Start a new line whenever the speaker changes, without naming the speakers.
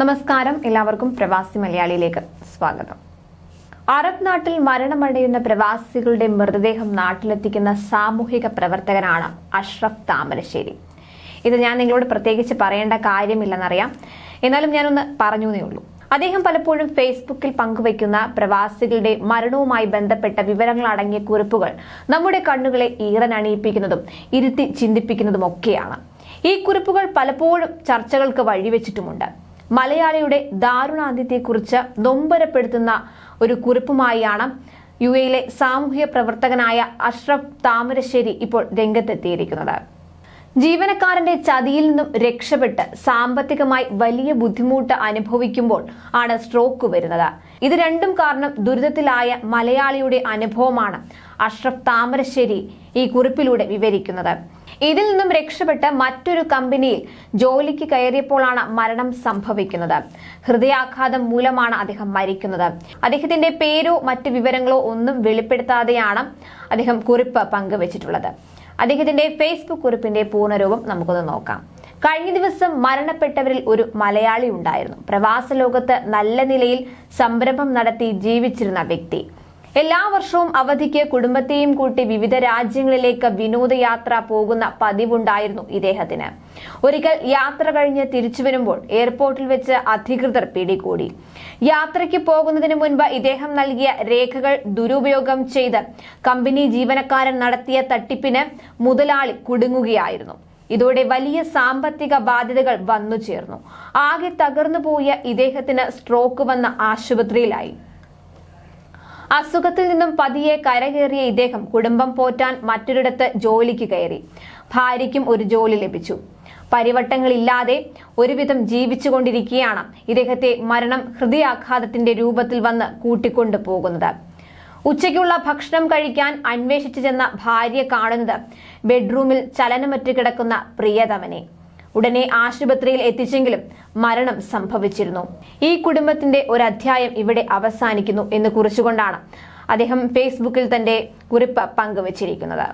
നമസ്കാരം. എല്ലാവർക്കും പ്രവാസി മലയാളിയിലേക്ക് സ്വാഗതം. അറബ് നാട്ടിൽ മരണമടയുന്ന പ്രവാസികളുടെ മൃതദേഹം നാട്ടിലെത്തിക്കുന്ന സാമൂഹിക പ്രവർത്തകനാണ് അഷ്റഫ് താമരശ്ശേരി. ഇത് ഞാൻ നിങ്ങളോട് പ്രത്യേകിച്ച് പറയേണ്ട കാര്യമില്ലെന്നറിയാം. എന്നാലും ഞാനൊന്ന് പറഞ്ഞു ഉള്ളൂ. അദ്ദേഹം പലപ്പോഴും ഫേസ്ബുക്കിൽ പങ്കുവയ്ക്കുന്ന പ്രവാസികളുടെ മരണവുമായി ബന്ധപ്പെട്ട വിവരങ്ങൾ അടങ്ങിയ കുറിപ്പുകൾ നമ്മുടെ കണ്ണുകളെ ഈറനണിയിപ്പിക്കുന്നതും ഇരുത്തി ചിന്തിപ്പിക്കുന്നതും ഒക്കെയാണ് ഈ കുറിപ്പുകൾ പലപ്പോഴും ചർച്ചകൾക്ക് വഴിവെച്ചിട്ടുമുണ്ട്. മലയാളിയുടെ ദാരുണാന്ത്യത്തെക്കുറിച്ച് നൊമ്പരപ്പെടുത്തുന്ന ഒരു കുറിപ്പുമായാണ് യു എയിലെ സാമൂഹ്യ പ്രവർത്തകനായ അഷ്റഫ് താമരശ്ശേരി ഇപ്പോൾ രംഗത്തെത്തിയിരിക്കുന്നത്. ജീവനക്കാരന്റെ ചതിയിൽ നിന്നും രക്ഷപ്പെട്ട് സാമ്പത്തികമായി വലിയ ബുദ്ധിമുട്ട് അനുഭവിക്കുമ്പോൾ ആണ് സ്ട്രോക്ക് വരുന്നത്. ഇത് രണ്ടും കാരണം ദുരിതത്തിലായ മലയാളിയുടെ അനുഭവമാണ് അഷ്റഫ് താമരശ്ശേരി ഈ കുറിപ്പിലൂടെ വിവരിക്കുന്നത്. ഇതിൽ നിന്നും രക്ഷപ്പെട്ട് മറ്റൊരു കമ്പനിയിൽ ജോലിക്ക് കയറിയപ്പോഴാണ് മരണം സംഭവിക്കുന്നത്. ഹൃദയാഘാതം മൂലമാണ് അദ്ദേഹം മരിക്കുന്നത്. അദ്ദേഹത്തിന്റെ പേരോ മറ്റ് വിവരങ്ങളോ ഒന്നും വെളിപ്പെടുത്താതെയാണ് അദ്ദേഹം കുറിപ്പ് പങ്കുവച്ചിട്ടുള്ളത്. അദ്ദേഹത്തിന്റെ ഫേസ്ബുക്ക് കുറിപ്പിന്റെ പൂർണരൂപം നമുക്കൊന്ന് നോക്കാം. കഴിഞ്ഞ ദിവസം മരണപ്പെട്ടവരിൽ ഒരു മലയാളി ഉണ്ടായിരുന്നു. പ്രവാസ ലോകത്ത് നല്ല നിലയിൽ സംരംഭം നടത്തി ജീവിച്ചിരുന്ന വ്യക്തി. എല്ലാ വർഷവും അവധിക്ക് കുടുംബത്തെയും കൂട്ടി വിവിധ രാജ്യങ്ങളിലേക്ക് വിനോദയാത്ര പോകുന്ന പതിവുണ്ടായിരുന്നു ഇദ്ദേഹത്തിന്. ഒരിക്കൽ യാത്ര കഴിഞ്ഞ് തിരിച്ചു വരുമ്പോൾ എയർപോർട്ടിൽ വെച്ച് അധികൃതർ പിടികൂടി. യാത്രയ്ക്ക് പോകുന്നതിന് മുൻപ് ഇദ്ദേഹം നൽകിയ രേഖകൾ ദുരുപയോഗം ചെയ്ത് കമ്പനി ജീവനക്കാരൻ നടത്തിയ തട്ടിപ്പിന് മുതലാളി കുടുങ്ങുകയായിരുന്നു. ഇതോടെ വലിയ സാമ്പത്തിക ബാധ്യതകൾ വന്നു ചേർന്നു ആകെ തകർന്നു പോയ ഇദ്ദേഹത്തിന് സ്ട്രോക്ക് വന്ന ആശുപത്രിയിലായി. അസുഖത്തിൽ നിന്നും പതിയെ കരകയറിയ ഇദ്ദേഹം കുടുംബം പോറ്റാൻ മറ്റൊരിടത്ത് ജോലിക്ക് കയറി. ഭാര്യയ്ക്കും ഒരു ജോലി ലഭിച്ചു. പരിവട്ടങ്ങളില്ലാതെ ഒരുവിധം ജീവിച്ചുകൊണ്ടിരിക്കുകയാണ് ഇദ്ദേഹത്തെ മരണം ഹൃദയാഘാതത്തിന്റെ രൂപത്തിൽ വന്ന് കൂട്ടിക്കൊണ്ടു പോകുന്നത്. ഉച്ചയ്ക്കുള്ള ഭക്ഷണം കഴിക്കാൻ അന്വേഷിച്ചു ചെന്ന ഭാര്യ കാണുന്നത് ബെഡ്റൂമിൽ ചലനമറ്റ് കിടക്കുന്ന പ്രിയതമനെ. ഉടനെ ആശുപത്രിയിൽ എത്തിച്ചെങ്കിലും മരണം സംഭവിച്ചിരുന്നു. ഈ കുടുംബത്തിന്റെ ഒരു അധ്യായം ഇവിടെ അവസാനിക്കുന്നു എന്ന് കുറിച്ചുകൊണ്ടാണ് അദ്ദേഹം ഫേസ്ബുക്കിൽ തന്റെ കുറിപ്പ് പങ്കുവച്ചിരിക്കുന്നത്.